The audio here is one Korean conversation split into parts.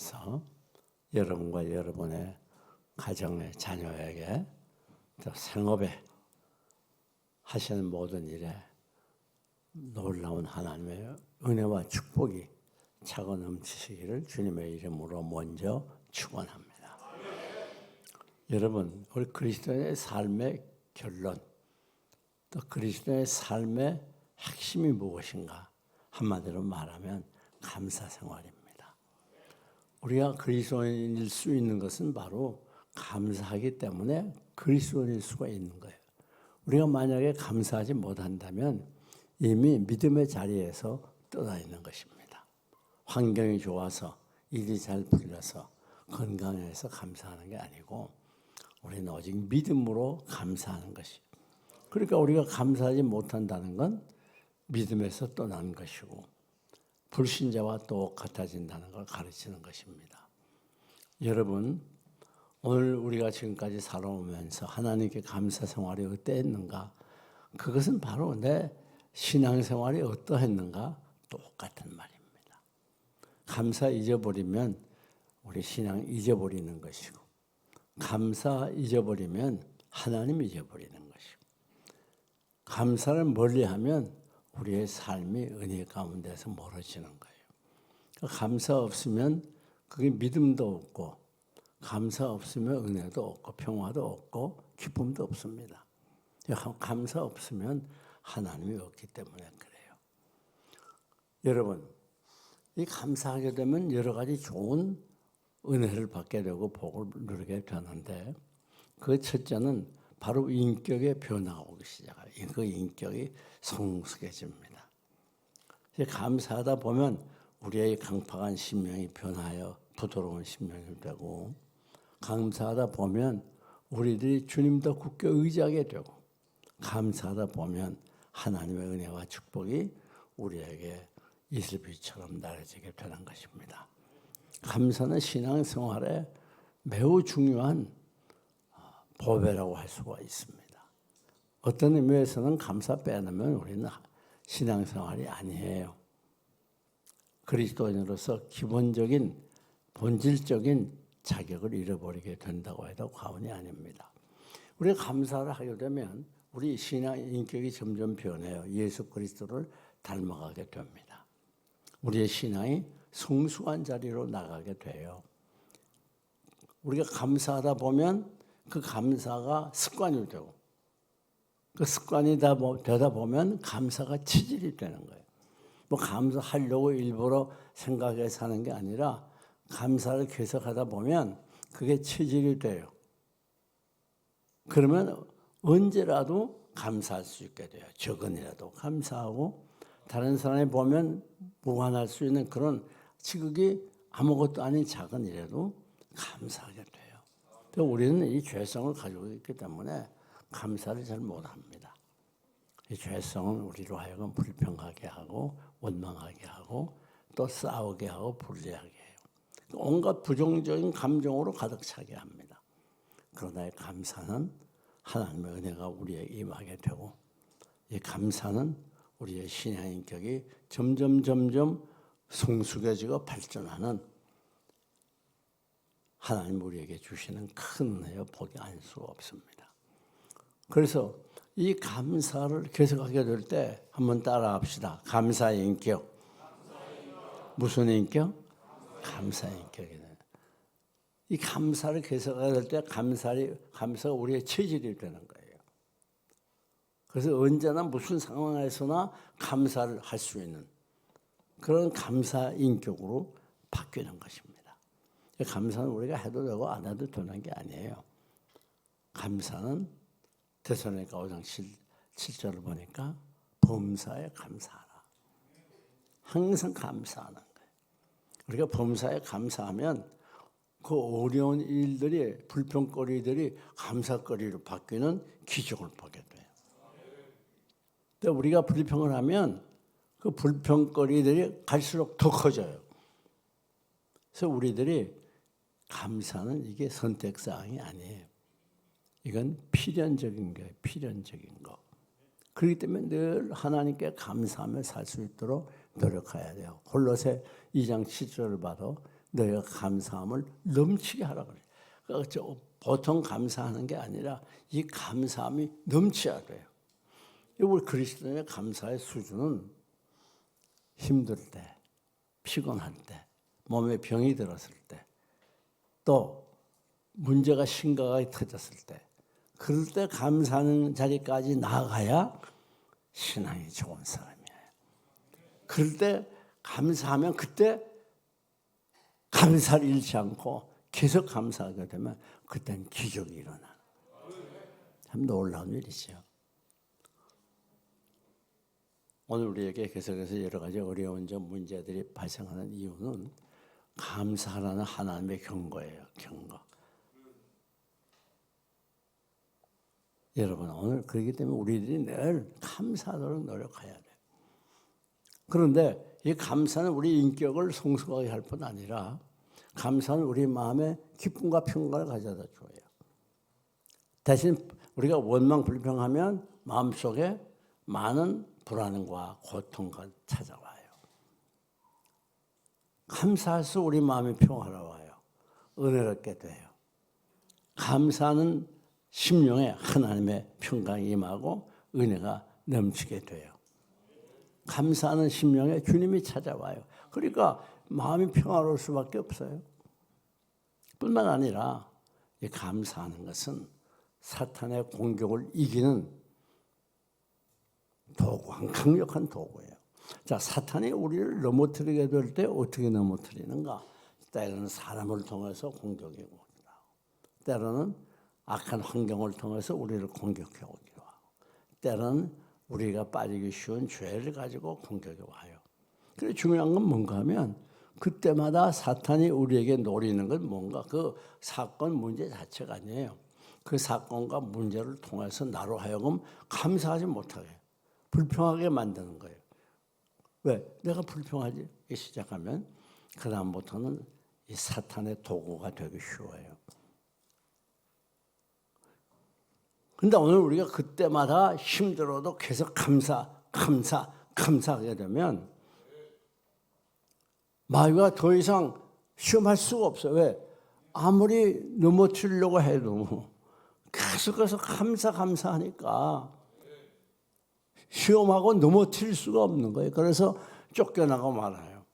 통해서 여러분과 여러분의 가정의 자녀에게 또 생업에 하시는 모든 일에 놀라운 하나님의 은혜와 축복이 차고 넘치시기를 주님의 이름으로 먼저 축원합니다. 여러분, 우리 그리스도의 삶의 결론, 또 그리스도의 삶의 핵심이 무엇인가? 한마디로 말하면 감사 생활입니다. 우리가 그리스도인일 수 있는 것은 바로 감사하기 때문에 그리스도인일 수가 있는 거예요. 우리가 만약에 감사하지 못한다면 이미 믿음의 자리에서 떠나 있는 것입니다. 환경이 좋아서 일이 잘 풀려서 건강해서 감사하는 게 아니고 우리는 오직 믿음으로 감사하는 것이. 그러니까 우리가 감사하지 못한다는 건 믿음에서 떠난 것이고 불신자와 똑같아진다는 걸 가르치는 것입니다. 여러분, 오늘 우리가 지금까지 살아오면서 하나님께 감사 생활이 어땠는가? 그것은 바로 내 신앙 생활이 어떠했는가? 똑같은 말입니다. 감사 잊어버리면 우리 신앙 잊어버리는 것이고 감사 잊어버리면 하나님 잊어버리는 것이고 감사를 멀리하면 우리의 삶이 은혜 가운데서 멀어지는 거예요. 그러니까 감사 없으면 그게 믿음도 없고 감사 없으면 은혜도 없고 평화도 없고 기쁨도 없습니다. 감사 없으면 하나님이 없기 때문에 그래요. 여러분, 이 감사하게 되면 여러 가지 좋은 은혜를 받게 되고 복을 누리게 되는데 그 첫째는 바로 인격의 변화가 오기 시작해요. 그 인격이 성숙해집니다. 감사하다 보면 우리의 강팍한 심령이 변하여 부드러운 심령이 되고 감사하다 보면 우리들이 주님 더 굳게 의지하게 되고 감사하다 보면 하나님의 은혜와 축복이 우리에게 이슬비처럼 날아지게 되는 것입니다. 감사는 신앙생활에 매우 중요한 보배라고 할 수가 있습니다. 어떤 의미에서는 감사 빼놓으면 우리는 신앙생활이 아니에요. 그리스도인으로서 기본적인 본질적인 자격을 잃어버리게 된다고 해도 과언이 아닙니다. 우리가 감사를 하게 되면 우리 신앙 인격이 점점 변해요. 예수 그리스도를 닮아가게 됩니다. 우리의 신앙이 성숙한 자리로 나가게 돼요. 우리가 감사하다 보면 그 감사가 습관이 되고 그 습관이 되다 보면 감사가 체질이 되는 거예요. 뭐 감사하려고 일부러 생각해서 하는 게 아니라 감사를 계속하다 보면 그게 체질이 돼요. 그러면 언제라도 감사할 수 있게 돼요. 적은이라도 감사하고 다른 사람이 보면 무관할 수 있는 그런 지극히 아무것도 아닌 작은 일에도 감사하게 돼요. 우리는 이 죄성을 가지고 있기 때문에 감사를 잘 못합니다. 이 죄성은 우리로 하여금 불평하게 하고 원망하게 하고 또 싸우게 하고 불리하게 해요. 온갖 부정적인 감정으로 가득 차게 합니다. 그러나 감사는 하나님의 은혜가 우리에게 임하게 되고 이 감사는 우리의 신앙 인격이 점점 점점 성숙해지고 발전하는 하나님 우리에게 주시는 큰 은혜요 복이 아닐 수 없습니다. 그래서 이 감사를 계속하게 될 때 한번 따라합시다. 감사 인격. 무슨 인격? 감사 인격이네. 이 감사를 계속하게 될 때 감사를 감사가 우리의 체질이 되는 거예요. 그래서 언제나 무슨 상황에서나 감사를 할 수 있는 그런 감사 인격으로 바뀌는 것입니다. 감사는 우리가 해도 되고 안 해도 되는 게 아니에요. 감사는 대선의가 5장 7, 7절을 보니까 범사에 감사하라. 항상 감사하는 거예요. 우리가 범사에 감사하면 그 어려운 일들이 불평거리들이 감사거리로 바뀌는 기적을 보게 돼요. 근데 우리가 불평을 하면 그 불평거리들이 갈수록 더 커져요. 그래서 우리들이 감사는 이게 선택 사항이 아니에요. 이건 필연적인 거예요. 필연적인 거. 그렇기 때문에 늘 하나님께 감사하며 살 수 있도록 노력해야 돼요. 홀로새 2장 7절을 봐도 너희가 감사함을 넘치게 하라 그래. 그러니까 저 보통 감사하는 게 아니라 이 감사함이 넘쳐야 돼요. 이 우리 그리스도인의 감사의 수준은 힘들 때, 피곤할 때, 몸에 병이 들었을 때, 또 문제가 심각하게 터졌을 때, 그럴 때 감사하는 자리까지 나아가야 신앙이 좋은 사람이에요. 그럴 때 감사하면 그때 감사를 잃지 않고 계속 감사하게 되면 그때는 기적이 일어나. 참 놀라운 일이죠. 오늘 우리에게 계속해서 여러 가지 어려운 점 문제들이 발생하는 이유는 감사하라는 하나님의 경고예요. 경고. 여러분 오늘 그렇기 때문에 우리들이 늘 감사하도록 노력해야 돼. 그런데 이 감사는 우리 인격을 성숙하게 할 뿐 아니라 감사는 우리 마음에 기쁨과 평강을 가져다 줘요. 대신 우리가 원망 불평하면 마음속에 많은 불안과 고통과 찾아와요. 감사해서 우리 마음이 평화로워요. 은혜롭게 돼요. 감사는 심령에 하나님의 평강이 임하고 은혜가 넘치게 돼요. 감사하는 심령에 주님이 찾아와요. 그러니까 마음이 평화로울 수밖에 없어요. 뿐만 아니라 이 감사하는 것은 사탄의 공격을 이기는 도구, 한 강력한 도구예요. 자, 사탄이 우리를 넘어뜨리게 될 때 어떻게 넘어뜨리는가? 때로는 사람을 통해서 공격이 오기도 하고, 때로는 악한 환경을 통해서 우리를 공격해 오기도 하고, 때로는 우리가 빠지기 쉬운 죄를 가지고 공격이 와요. 그래 중요한 건 뭔가 하면 그때마다 사탄이 우리에게 노리는 건 뭔가 그 사건 문제 자체가 아니에요. 그 사건과 문제를 통해서 나로 하여금 감사하지 못하게 불평하게 만드는 거예요. 왜? 내가 불평하지 시작하면 그 다음부터는 이 사탄의 도구가 되기 쉬워요. 근데 오늘 우리가 그때마다 힘들어도 계속 감사, 감사, 감사하게 되면 마귀가 더 이상 시험할 수가 없어요. 왜? 아무리 넘어뜨리려고 해도 계속해서 감사, 감사하니까 시험하고 넘어뜨릴 수가 없는 거예요. 그래서 쫓겨나고 말아요.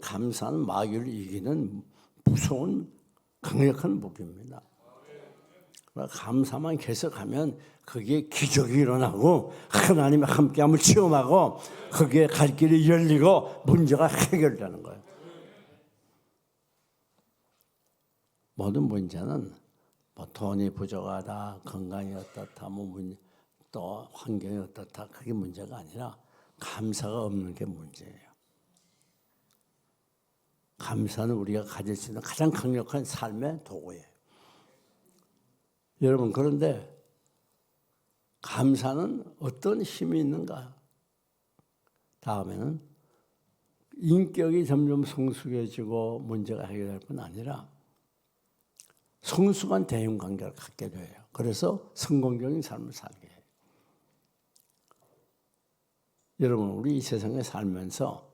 감사는 마귀를 이기는 무서운 강력한 무기입니다. 감사만 계속하면 거기에 기적이 일어나고 하나님의 함께함을 체험하고 거기에 갈 길이 열리고 문제가 해결되는 거예요. 모든 문제는 뭐 돈이 부족하다, 건강이 어떻다, 뭐 문, 또 환경이 어떻다 그게 문제가 아니라 감사가 없는 게 문제예요. 감사는 우리가 가질 수 있는 가장 강력한 삶의 도구예요. 여러분 그런데 감사는 어떤 힘이 있는가? 다음에는 인격이 점점 성숙해지고 문제가 해결될 뿐 아니라 성숙한 대인 관계를 갖게 돼요. 그래서 성공적인 삶을 살게 해요. 여러분 우리 이 세상에 살면서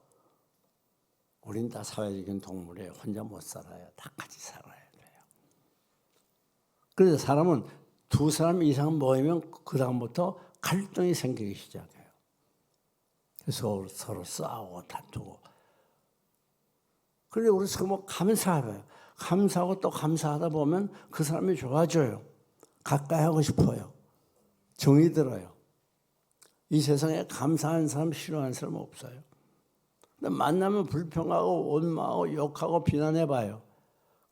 우린 다 사회적인 동물이에요. 혼자 못 살아요. 다 같이 살아요. 그래서 사람은 두 사람 이상 모이면 그 다음부터 갈등이 생기기 시작해요. 그래서 서로 싸우고 다투고. 그런데 우리 서로 감사해요. 감사하고 또 감사하다 보면 그 사람이 좋아져요. 가까이 하고 싶어요. 정이 들어요. 이 세상에 감사하는 사람, 싫어하는 사람 없어요. 근데 만나면 불평하고 원망하고 욕하고 비난해 봐요.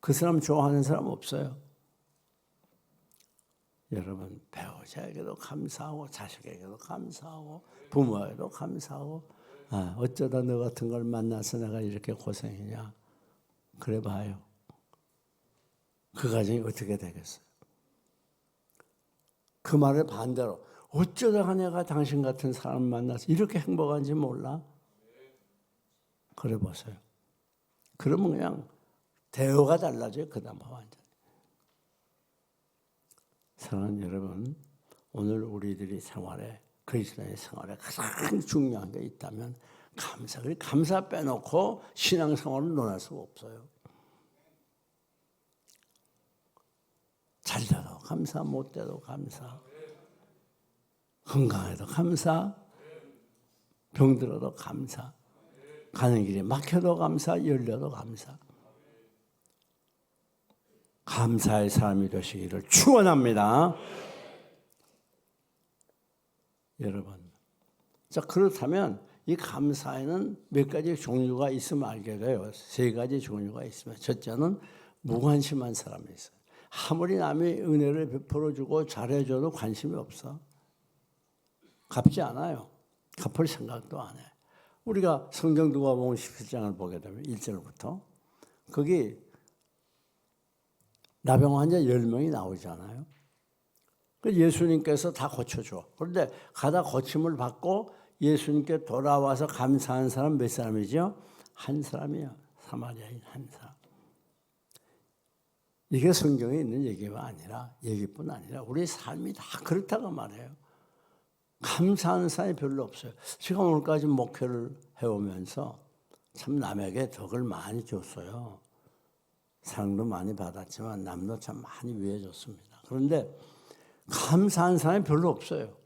그 사람 좋아하는 사람 없어요. 여러분 배우자에게도 감사하고 자식에게도 감사하고 부모에게도 감사하고 아, 어쩌다 너 같은 걸 만나서 내가 이렇게 고생이냐 그래 봐요 그 가정이 어떻게 되겠어요 그 말을 반대로 어쩌다가 내가 당신 같은 사람 만나서 이렇게 행복한지 몰라 그래 보세요 그러면 그냥 대우가 달라져요 그 다음 완전 사랑하는 여러분, 오늘 우리들이 생활에 그리스도의 생활에 가장 중요한 게 있다면 감사. 그 감사 빼놓고 신앙생활을 논할 수가 없어요. 잘 돼도 감사, 못 돼도 감사. 건강해도 감사, 병들어도 감사. 가는 길이 막혀도 감사, 열려도 감사. 감사의 사람이 되시기를 축원합니다. 여러분. 자, 그렇다면 이 감사에는 몇 가지 종류가 있으면 알게 돼요. 세 가지 종류가 있으면. 첫째는 무관심한 사람이 있어요. 아무리 남이 은혜를 베풀어 주고 잘해 줘도 관심이 없어. 갚지 않아요. 갚을 생각도 안 해. 우리가 성경 누가복음 17장을 보게 되면 1절부터 거기 나병 환자 10명이 나오잖아요. 그 예수님께서 다 고쳐줘. 그런데 가다 고침을 받고 예수님께 돌아와서 감사한 사람 몇 사람이죠? 한 사람이요. 사마리아인 한 사람. 이게 성경에 있는 얘기가 아니라 얘기뿐 아니라 우리 삶이 다 그렇다고 말해요. 감사하는 사람이 별로 없어요. 제가 오늘까지 목회를 해오면서 참 남에게 덕을 많이 줬어요. 사랑도 많이 받았지만 남도 참 많이 위해줬습니다. 그런데 감사한 사람이 별로 없어요.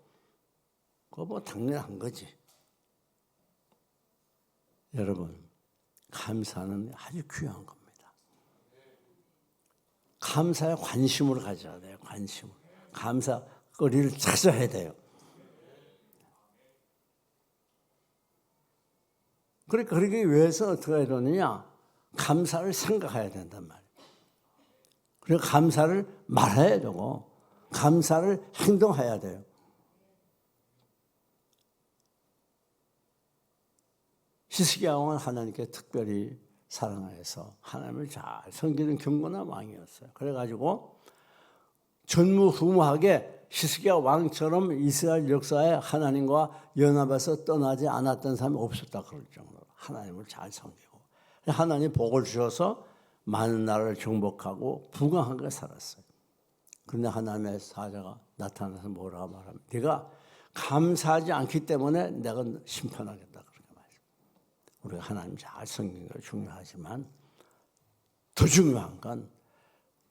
그거 뭐 당연한 거지. 여러분, 감사는 아주 귀한 겁니다. 감사에 관심을 가져야 돼요. 관심을. 감사거리를 찾아야 돼요. 그러니까 그러기 위해서 어떻게 해야 되느냐? 감사를 생각해야 된단 말이에요. 그리고 감사를 말해야 되고, 감사를 행동해야 돼요. 히스기야 왕은 하나님께 특별히 사랑해서 하나님을 잘 섬기는 경건한 왕이었어요. 그래가지고 전무후무하게 히스기야 왕처럼 이스라엘 역사에 하나님과 연합해서 떠나지 않았던 사람이 없었다 그럴 정도로 하나님을 잘 섬기고 하나님 복을 주셔서 많은 나라를 정복하고 부강하게 살았어요. 그런데 하나님의 사자가 나타나서 뭐라고 말하면 네가 감사하지 않기 때문에 내가 심판하겠다 그렇게 말해요. 우리가 하나님 잘 섬기는 거 중요하지만 더 중요한 건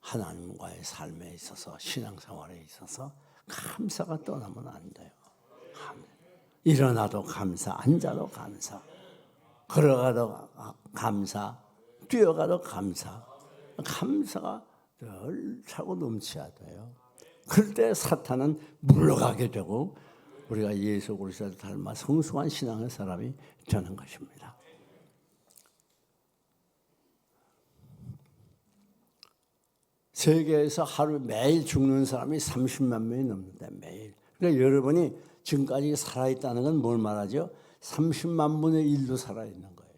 하나님과의 삶에 있어서 신앙생활에 있어서 감사가 떠나면 안 돼요. 일어나도 감사, 앉아도 감사, 걸어가도 감사, 뛰어가도 감사. 감사가 늘 차고 넘쳐야 돼요. 그럴 때 사탄은 물러가게 되고 우리가 예수 그리스도를 닮아 성숙한 신앙의 사람이 되는 것입니다. 세계에서 하루 매일 죽는 사람이 30만 명이 넘는데 매일. 그러니까 여러분이 지금까지 살아있다는 건 뭘 말하죠? 30만 분의 1도 살아있는 거예요.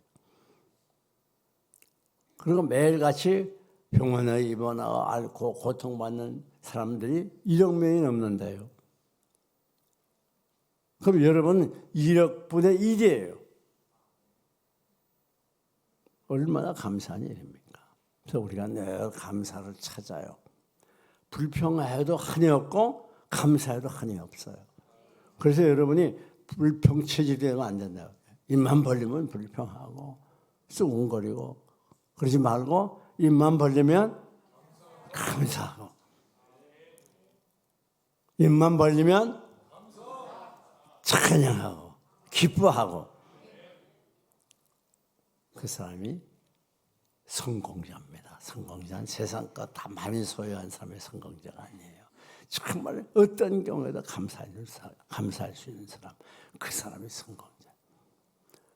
그리고 매일같이 병원에 입원하고 앓고 고통받는 사람들이 1억 명이 넘는데요. 그럼 여러분 1억 분의 1이에요. 얼마나 감사한 일입니까? 그래서 우리가 늘 감사를 찾아요. 불평해도 한이 없고 감사해도 한이 없어요. 그래서 여러분이 불평 체질이 되면 안 된다고. 입만 벌리면 불평하고 쑥웅거리고 그러지 말고 입만 벌리면 감사하고 입만 벌리면 찬양하고 기뻐하고 그 사람이 성공자입니다. 성공자는 세상 것다 많이 소유한 사람의 성공자가 아니에요. 정말 어떤 경우에도 감사할 수, 감사할 수 있는 사람, 그 사람이 성공자.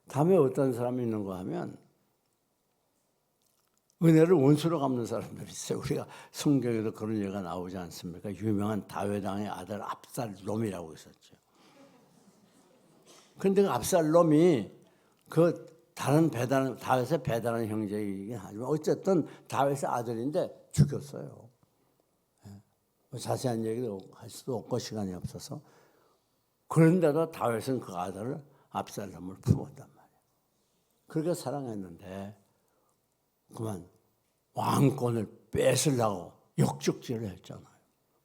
다음에 어떤 사람이 있는가 하면 은혜를 원수로 갚는 사람들이 있어요. 우리가 성경에도 그런 예가 나오지 않습니까? 유명한 다회당의 아들 압살롬이라고 있었죠. 그런데 그 압살롬이 그 다른 배단 다윗의 배단한 형제이긴 하지만 어쨌든 다윗의 아들인데 죽였어요. 뭐 자세한 얘기도 할 수도 없고 시간이 없어서 그런데도 다윗은 그 아들을 압살롬을 품었단 말이에요. 그렇게 사랑했는데 그만 왕권을 뺏으려고 역적질을 했잖아요.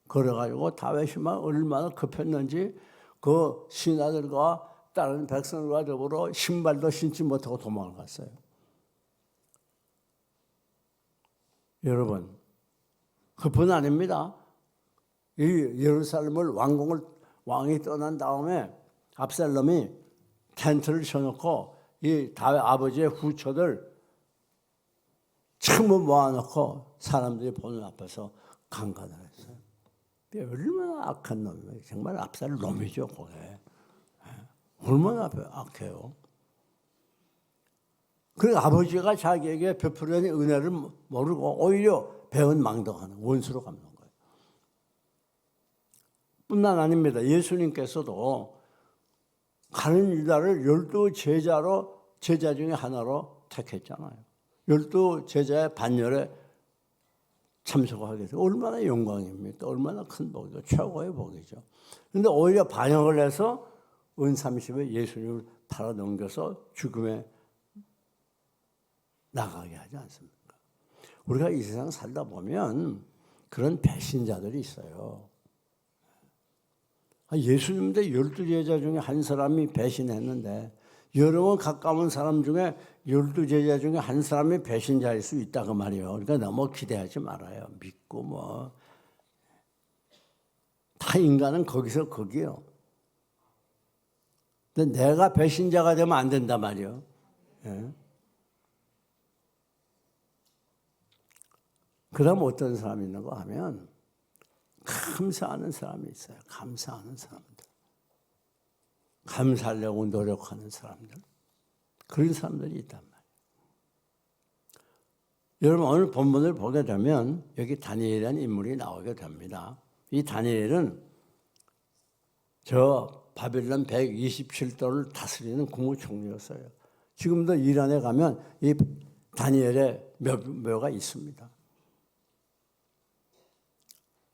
그래가지고 다윗이 막 얼마나 급했는지 그 신하들과 다른 백성과 더불어 신발도 신지 못하고 도망을 갔어요. 여러분, 그뿐 아닙니다. 이 예루살렘을 왕궁을 왕이 떠난 다음에 압살롬이 텐트를 쳐놓고 이 다윗 아버지의 후처들 전부 모아놓고 사람들이 보는 앞에서 강간을 했어요. 얼마나 악한 놈이에요. 정말 압살 놈이죠, 그게. 예. 얼마나 악해요. 그리고 아버지가 자기에게 베풀어낸 은혜를 모르고 오히려 배은 망덕하는 원수로 갚는 거예요. 뿐만 아닙니다. 예수님께서도 가는 유다를 열두 제자로 제자 중에 하나로 택했잖아요. 열두 제자의 반열에 참석하게 돼서 얼마나 영광입니까? 얼마나 큰 복이죠. 최고의 복이죠. 그런데 오히려 반역을 해서 은 30에 예수님을 팔아 넘겨서 죽음에 나가게 하지 않습니까? 우리가 이 세상 살다 보면 그런 배신자들이 있어요. 아, 예수님도 열두 제자 중에 한 사람이 배신했는데 여러분 가까운 사람 중에 열두 제자 중에 한 사람이 배신자일 수 있다고 말이에요. 그러니까 너무 기대하지 말아요. 믿고 뭐. 다 인간은 거기서 거기요. 근데 내가 배신자가 되면 안 된단 말이에요. 예. 그 다음 어떤 사람이 있는가 하면 감사하는 사람이 있어요. 감사하는 사람들. 감사하려고 노력하는 사람들. 그런 사람들이 있단 말이에요. 여러분 오늘 본문을 보게 되면 여기 다니엘이라는 인물이 나오게 됩니다. 이 다니엘은 저 바빌론 127도를 다스리는 국무총리였어요. 지금도 이란에 가면 이 다니엘의 묘, 묘가 있습니다.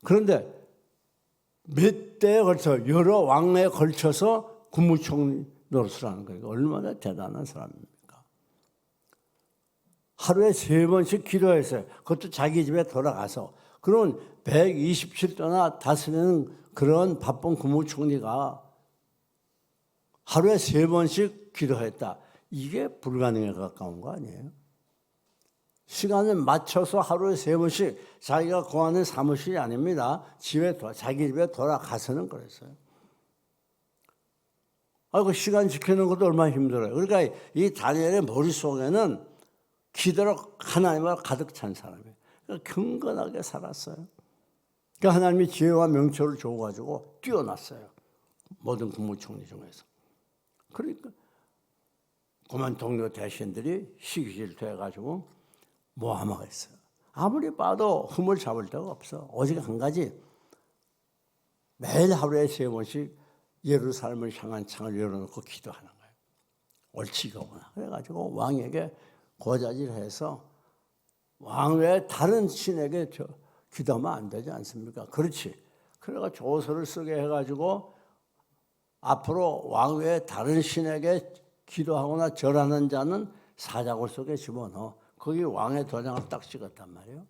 그런데 몇 대에 걸쳐 여러 왕에 걸쳐서 국무총리 노릇을 하는 거예요. 얼마나 대단한 사람입니까? 하루에 세 번씩 기도했어요. 그것도 자기 집에 돌아가서. 그런 127도나 다스리는 그런 바쁜 국무총리가 하루에 세 번씩 기도했다. 이게 불가능에 가까운 거 아니에요? 시간을 맞춰서 하루에 세 번씩 자기가 거하는 사무실이 아닙니다. 집에 자기 집에 돌아가서는 그랬어요. 아, 그 시간 지키는 것도 얼마나 힘들어요. 그러니까 이 다니엘의 머릿속에는 기도로 하나님을 가득 찬 사람이에요. 그러니까 경건하게 살았어요. 그러니까 하나님이 지혜와 명철을 줘가지고 뛰어났어요. 모든 국무총리 중에서. 그러니까 그만 동료 대신들이 시기 질투 해가지고 모함하겠어요. 아무리 봐도 흠을 잡을 데가 없어. 오직 한 가지. 매일 하루에 세 번씩 예루살렘을 향한 창을 열어놓고 기도하는 거예요. 옳지거구나. 그래가지고 왕에게 고자질해서 왕 외에 다른 신에게 저 기도하면 안 되지 않습니까? 그렇지. 그래가 조서를 쓰게 해가지고 앞으로 왕 외에 다른 신에게 기도하거나 절하는 자는 사자굴 속에 집어넣어. 거기 왕의 도장을 딱 찍었단 말이에요.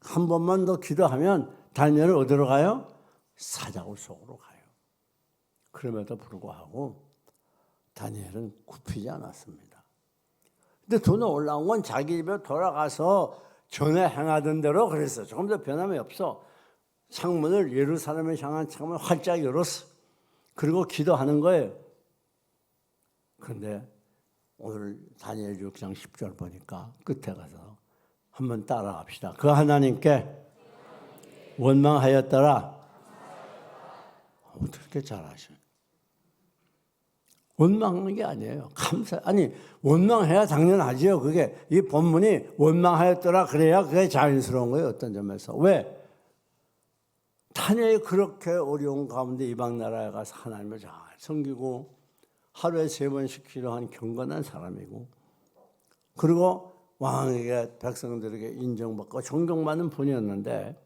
한 번만 더 기도하면 다니엘을 어디로 가요? 사자굴 속으로 가요. 그럼에도 불구하고 다니엘은 굽히지 않았습니다. 근데 더 놀라운 건 자기 집에 돌아가서 전에 행하던 대로 그랬어. 조금 더 변함이 없어. 창문을 예루살렘에 향한 창문을 활짝 열었어. 그리고 기도하는 거예요. 그런데 오늘 다니엘 6장 10절 보니까 끝에 가서 한번 따라갑시다. 그 하나님께 원망하였더라. 어떻게 잘하셔? 원망하는 게 아니에요. 감사, 아니, 원망해야 당연하지요. 그게, 이 본문이 원망하였더라. 그래야 그게 자연스러운 거예요. 어떤 점에서. 왜? 다니엘이 그렇게 어려운 가운데 이방 나라에 가서 하나님을 잘 섬기고 하루에 세 번씩 기도한 경건한 사람이고 그리고 왕에게 백성들에게 인정받고 존경받는 분이었는데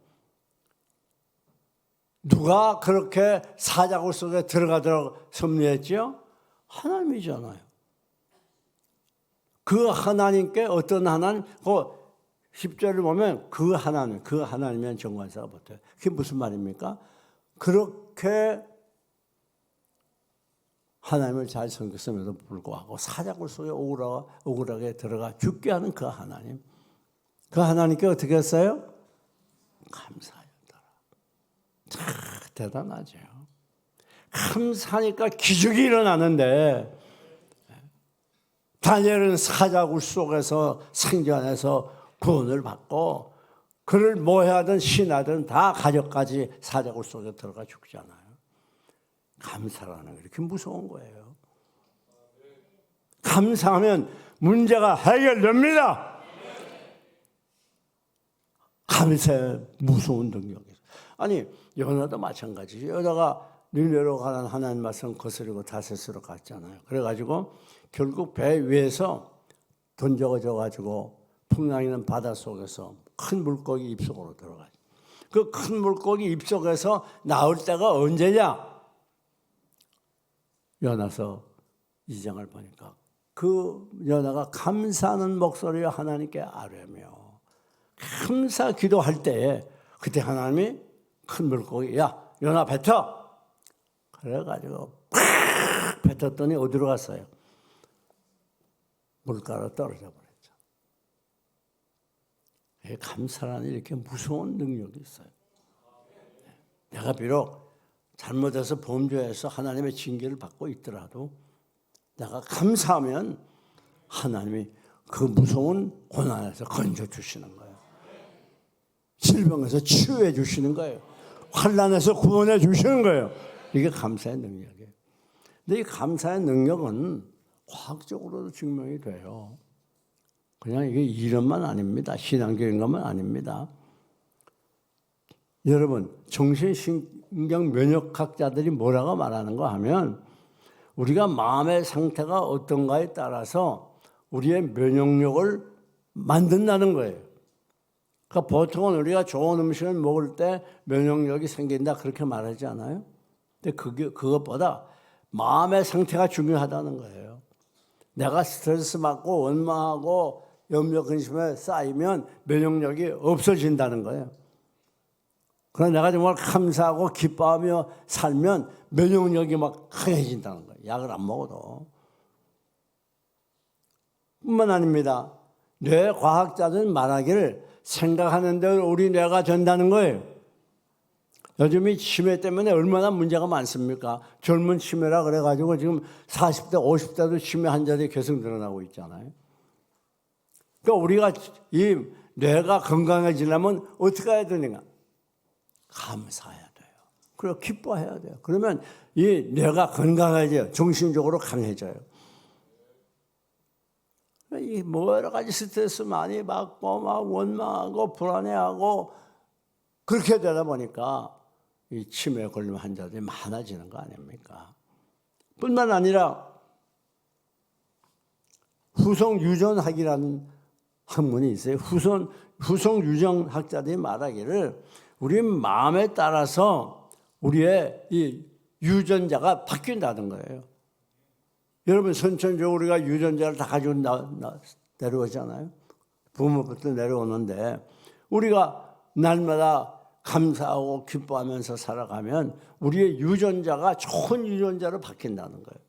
누가 그렇게 사자굴 속에 들어가도록 섭리했지요? 하나님이잖아요. 그 하나님께 어떤 하나님, 그 10절을 보면 그 하나님, 그 하나님이란 정관사가 붙어요. 그게 무슨 말입니까? 그렇게 하나님을 잘 섬겼음에도 불구하고 사자굴 속에 억울하, 억울하게 들어가 죽게 하는 그 하나님. 그 하나님께 어떻게 했어요? 감사하였더라. 참 대단하죠. 감사하니까 기적이 일어나는데 다니엘은 사자굴 속에서 생존해서 구원을 받고 그를 뭐해하든 신하든 다 가족까지 사자굴 속에 들어가 죽잖아요. 감사라는 게 이렇게 무서운 거예요. 감사하면 문제가 해결됩니다. 감사의 무서운 능력이. 아니 연하도 마찬가지. 여자가 니네로 가는 하나님 말씀 거스르고 다세스로 갔잖아요. 그래가지고 결국 배 위에서 던져져 가지고 풍랑이는 바다 속에서 큰 물고기 입속으로 들어가죠. 그 큰 물고기 입속에서 나올 때가 언제냐? 연하서 이장을 보니까 그 연하가 감사하는 목소리를 하나님께 아뢰며 감사 기도할 때에 그때 하나님이 큰 물고기 야 연하 뱉어 그래가지고 팍 뱉었더니 어디로 갔어요? 물가로 떨어져 버렸죠. 감사라는 이렇게 무서운 능력이 있어요. 내가 비록 잘못해서 범죄해서 하나님의 징계를 받고 있더라도 내가 감사하면 하나님이 그 무서운 고난에서 건져 주시는 거예요. 질병에서 치유해 주시는 거예요. 환란에서 구원해 주시는 거예요. 이게 감사의 능력이에요. 근데 이 감사의 능력은 과학적으로도 증명이 돼요. 그냥 이게 이론만 아닙니다. 신앙적인 것만 아닙니다. 여러분, 정신신경 면역학자들이 뭐라고 말하는가 하면 우리가 마음의 상태가 어떤가에 따라서 우리의 면역력을 만든다는 거예요. 그러니까 보통은 우리가 좋은 음식을 먹을 때 면역력이 생긴다 그렇게 말하지 않아요? 근데 그게 그것보다 마음의 상태가 중요하다는 거예요. 내가 스트레스 받고 원망하고 염려 근심에 쌓이면 면역력이 없어진다는 거예요. 그러나 내가 정말 감사하고 기뻐하며 살면 면역력이 막 강해진다는 거예요. 약을 안 먹어도. 뿐만 아닙니다. 뇌 과학자들은 말하기를 생각하는 대로 우리 뇌가 된다는 거예요. 요즘 이 치매 때문에 얼마나 문제가 많습니까? 젊은 치매라 그래가지고 지금 40대, 50대도 치매 환자들이 계속 늘어나고 있잖아요. 그러니까 우리가 이 뇌가 건강해지려면 어떻게 해야 되는가? 감사해야 돼요. 그리고 기뻐해야 돼요. 그러면 이 뇌가 건강해져요. 정신적으로 강해져요. 이 뭐 여러 가지 스트레스 많이 받고 막 원망하고 불안해하고 그렇게 되다 보니까 이 치매 걸림 환자들이 많아지는 거 아닙니까? 뿐만 아니라 후성 유전학이라는 학문이 있어요. 후손 후성 유전학자들이 말하기를 우리 마음에 따라서 우리의 이 유전자가 바뀐다는 거예요. 여러분 선천적으로 우리가 유전자를 다 가지고 나, 나, 내려오잖아요. 부모부터 내려오는데 우리가 날마다 감사하고 기뻐하면서 살아가면 우리의 유전자가 좋은 유전자로 바뀐다는 거예요.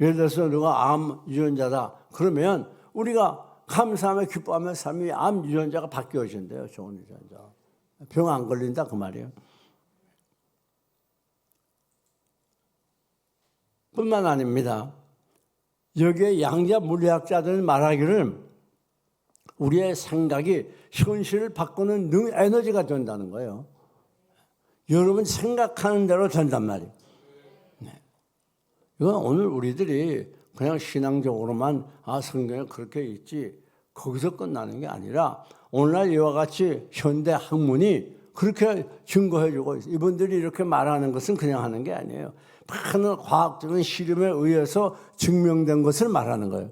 예를 들어서 누가 암 유전자다. 그러면 우리가 감사하며 기뻐하며 삶이 암 유전자가 바뀌어진대요. 좋은 유전자. 병 안 걸린다 그 말이에요. 뿐만 아닙니다. 여기에 양자 물리학자들 말하기를 우리의 생각이 현실을 바꾸는 능 에너지가 된다는 거예요. 여러분 생각하는 대로 된단 말이에요. 네. 이건 오늘 우리들이 그냥 신앙적으로만 아 성경에 그렇게 있지 거기서 끝나는 게 아니라 오늘날 이와 같이 현대 학문이 그렇게 증거해주고 있어요. 이분들이 이렇게 말하는 것은 그냥 하는 게 아니에요. 많은 과학적인 실험에 의해서 증명된 것을 말하는 거예요.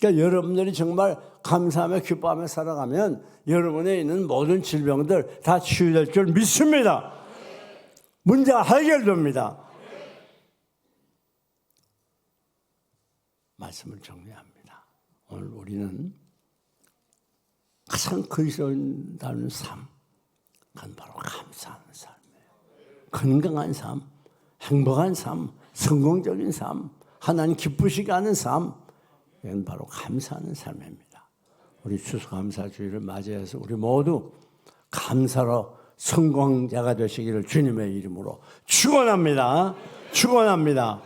그러니까 여러분들이 정말 감사하며 기뻐하며 살아가면 여러분에 있는 모든 질병들 다 치유될 줄 믿습니다. 문제가 해결됩니다. 말씀을 정리합니다. 오늘 우리는 가장 그리스도인다는 삶, 그건 바로 감사하는 삶이에요. 건강한 삶, 행복한 삶, 성공적인 삶, 하나님 기쁘시게 하는 삶, 이건 바로 감사하는 삶입니다. 우리 추수감사주의를 맞이해서 우리 모두 감사로 성공자가 되시기를 주님의 이름으로 축원합니다. 축원합니다.